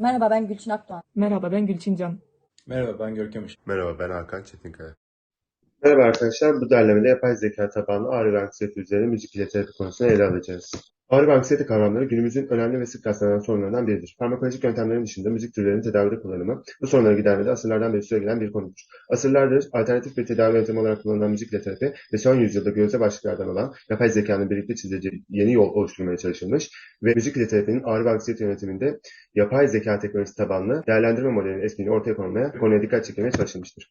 Merhaba ben Gülçin Akdoğan. Merhaba ben Gülçin Can. Merhaba ben Görkem Işık. Merhaba ben Hakan Çetinkaya. Merhaba arkadaşlar, bu derlemede yapay zeka tabanlı ağrı ve anksiyete üzerine müzik ile terapi konusunu ele alacağız. Ağrı ve anksiyete kavramları günümüzün önemli ve sık rastlanan sorunlarından biridir. Farmakolojik yöntemlerin dışında müzik türlerinin tedavide kullanımı bu sorunları gidermede asırlardan beri süregelen bir konudur. Asırlardır alternatif bir tedavi yöntemi olarak kullanılan müzik ile terapi ve son yüzyılda gözde başlıklardan olan yapay zekanın birlikte çizeceği yeni yol oluşturmaya çalışılmış ve müzik ile terapinin ağrı ve anksiyete yönetiminde yapay zeka teknolojisi tabanlı değerlendirme modelinin etkinliği ortaya konmaya, konuya dikkat çekmeye çalışılmıştır.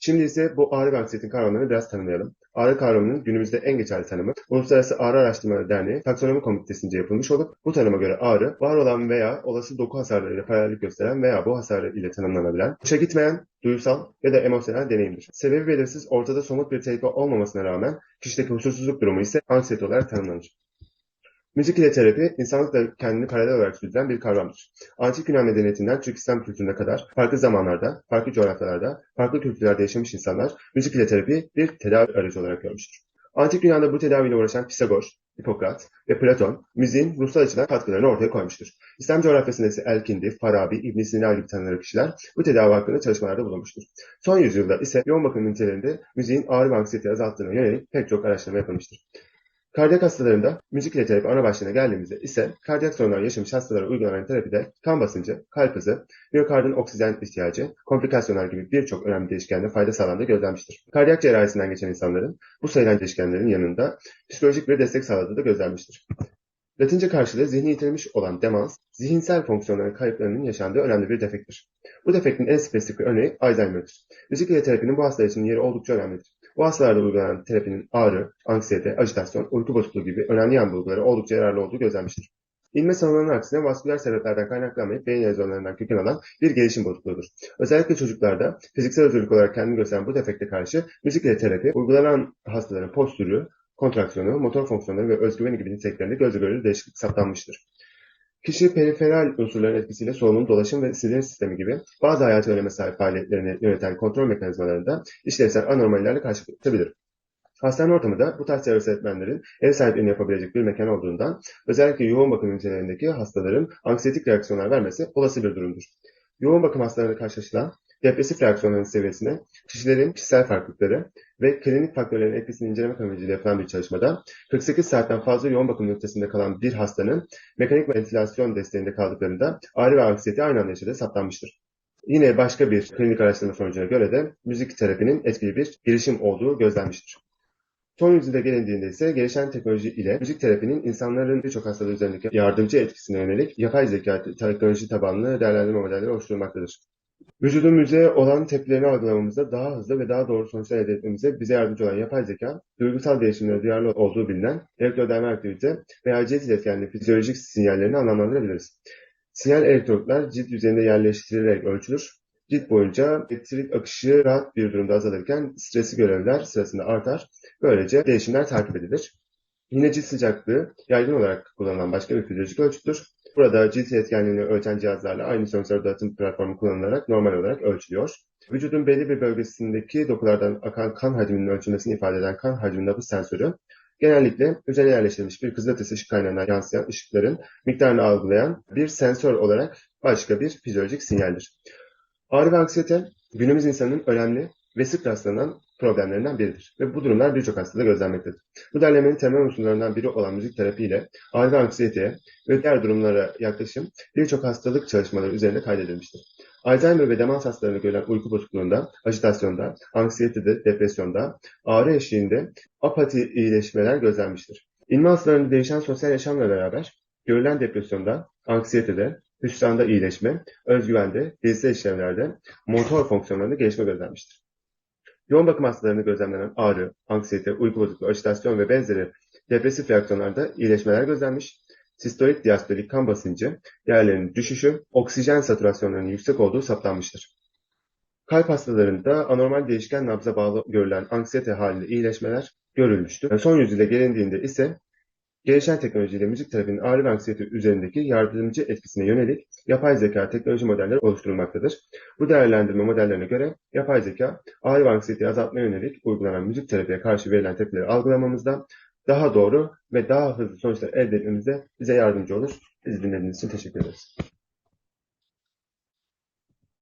Şimdi ise bu ağrı ve anksiyetin kavramlarını biraz tanımlayalım. Ağrı kavramının günümüzde en geçerli tanımı Uluslararası Ağrı Araştırmaları Derneği taksonomi komitesi'nce yapılmış olup bu tanıma göre ağrı var olan veya olası doku hasarlarıyla paralellik gösteren veya bu hasarı ile tanımlanabilen, hoşa gitmeyen, duygusal ya da emosyonel deneyimdir. Sebebi belirsiz ortada somut bir tehlike olmamasına rağmen kişideki huzursuzluk durumu ise anksiyete olarak tanımlanır. Müzik ile terapi, insanlıkla kendini paralel olarak sürdüren bir kavramdır. Antik Yunan medeniyetinden Türk İslam kültürüne kadar farklı zamanlarda, farklı coğrafyalarda, farklı kültürlerde yaşamış insanlar müzik ile terapi bir tedavi aracı olarak görmüştür. Antik Yunan'da bu tedaviyle uğraşan Pisagor, Hipokrat ve Platon, müziğin ruhsal açıdan katkılarını ortaya koymuştur. İslam coğrafyasında ise Elkindi, Farabi, İbn Sina gibi tanınır kişiler bu tedavi hakkında çalışmalarda bulunmuştur. Son yüzyılda ise yoğun bakım ünitelerinde müziğin ağrı ve anksiyeteyi azalttığına yönelik pek çok araştırma yapılmıştır. Kardiyak hastalarında müzik ile terapi ana başlığına geldiğimizde ise kardiyak sorunlar yaşamış hastalara uygulanan terapide kan basıncı, kalp hızı, miyokardın oksijen ihtiyacı, komplikasyonlar gibi birçok önemli değişkende fayda sağlandığı gözlenmiştir. Kardiyak cerrahisinden geçen insanların bu sayılan değişkenlerin yanında psikolojik bir destek sağladığı da gözlenmiştir. Latince karşılığı zihni yitirmiş olan demans, zihinsel fonksiyonların kayıplarının yaşandığı önemli bir defektir. Bu defektin en spesifik örneği Alzheimer'dır. Müzik terapinin bu hastalar için yeri oldukça önemlidir. Bu hastalarda uygulanan terapinin ağrı, anksiyete, ajitasyon, uyku bozukluğu gibi önemli yan bulguları oldukça yararlı olduğu gözlenmiştir. İnme salonlarının aksine vasküler sebeplerden kaynaklanmayıp beyin lezyonlarından köken alan bir gelişim bozukluğudur. Özellikle çocuklarda fiziksel özürlük olarak kendini gösteren bu defekte karşı müzik ile terapi uygulanan hastaların postürü, kontraksiyonu, motor fonksiyonları ve özgüveni gibi niteliklerinde gözle görülür değişiklik saptanmıştır. Kişi periferal unsurların etkisiyle solunum, dolaşım ve sinir sistemi gibi bazı hayati öneme sahip faaliyetlerini yöneten kontrol mekanizmalarında işlevsel anormallerle karşılaşabilir. Hastane ortamı da bu tarz çevresel etmenlerin ev sahipliğini yapabilecek bir mekan olduğundan özellikle yoğun bakım ünitelerindeki hastaların anksiyetik reaksiyonlar vermesi olası bir durumdur. Yoğun bakım hastalarında karşılaşılan depresif reaksiyonların seviyesine kişilerin kişisel farklılıkları ve klinik faktörlerin etkisini incelemek amacıyla yapılan bir çalışmada 48 saatten fazla yoğun bakım ünitesinde kalan bir hastanın mekanik ventilasyon desteğinde kaldıklarında ağrı ve anksiyete aynı anda yaşadığı saptanmıştır. Yine başka bir klinik araştırma sonucuna göre de müzik terapinin etkili bir girişim olduğu gözlenmiştir. Son yüzyılda gelindiğinde ise gelişen teknoloji ile müzik terapinin insanların birçok hastalığı üzerindeki yardımcı etkisine yönelik yapay zeka teknoloji tabanlı değerlendirme modelleri oluşturulmaktadır. Vücudun müziğe olan tepkilerini algılamamızda daha hızlı ve daha doğru sonuçlar elde etmemize bize yardımcı olan yapay zeka, duygusal değişimlere duyarlı olduğu bilinen elektrodermal aktivite veya cilt iletkenli fizyolojik sinyallerini anlamlandırabiliriz. Sinyal elektrotlar cilt yüzeyinde yerleştirilerek ölçülür. Cilt boyunca elektrik akışı rahat bir durumda azalırken stresli görevler sırasında artar. Böylece değişimler takip edilir. Yine cilt sıcaklığı yaygın olarak kullanılan başka bir fizyolojik ölçütür. Burada cilt etkenliğini ölçen cihazlarla aynı sensör dağıtım platformu kullanılarak normal olarak ölçülüyor. Vücudun belli bir bölgesindeki dokulardan akan kan hacminin ölçülmesini ifade eden kan hacmi nabız sensörü genellikle üzerine yerleştirilmiş bir kızılötesi ışık kaynağına yansıyan ışıkların miktarını algılayan bir sensör olarak başka bir fizyolojik sinyaldir. Ağrı ve anksiyete günümüz insanının önemli ve sık rastlanan problemlerinden biridir ve bu durumlar birçok hastada gözlenmektedir. Bu derlemenin temel unsurlarından biri olan müzik terapi ile ağrı anksiyeteye ve diğer durumlara yaklaşım birçok hastalık çalışmaları üzerinde kaydedilmiştir. Alzheimer ve demans hastalarında görülen uyku bozukluğunda, ajitasyonda, anksiyetede, depresyonda, ağrı eşiğinde apati iyileşmeler gözlenmiştir. İnme hastalarında değişen sosyal yaşamla beraber görülen depresyonda, anksiyetede, hüsranda iyileşme, özgüvende, bilgisayar işlevlerde, motor fonksiyonlarında gelişme gözlenmiştir. Yoğun bakım hastalarında gözlemlenen ağrı, anksiyete, uyku bozukluğu, ajitasyon ve benzeri depresif reaksiyonlarda iyileşmeler gözlenmiş. Sistolik diastolik kan basıncı değerlerinin düşüşü, oksijen satürasyonlarının yüksek olduğu saptanmıştır. Kalp hastalarında anormal değişken nabza bağlı görülen anksiyete halinde iyileşmeler görülmüştür. Son yüzyılda gelindiğinde ise Gelişen teknolojiyle müzik terapinin ağrı ve anksiyete üzerindeki yardımcı etkisine yönelik yapay zeka teknoloji modelleri oluşturulmaktadır. Bu değerlendirme modellerine göre yapay zeka ağrı ve anksiyeteyi azaltmaya yönelik uygulanan müzik terapiye karşı verilen tepkileri algılamamızda daha doğru ve daha hızlı sonuçlar elde etmemizde bize yardımcı olur. Bizi dinlediğiniz için teşekkür ederiz.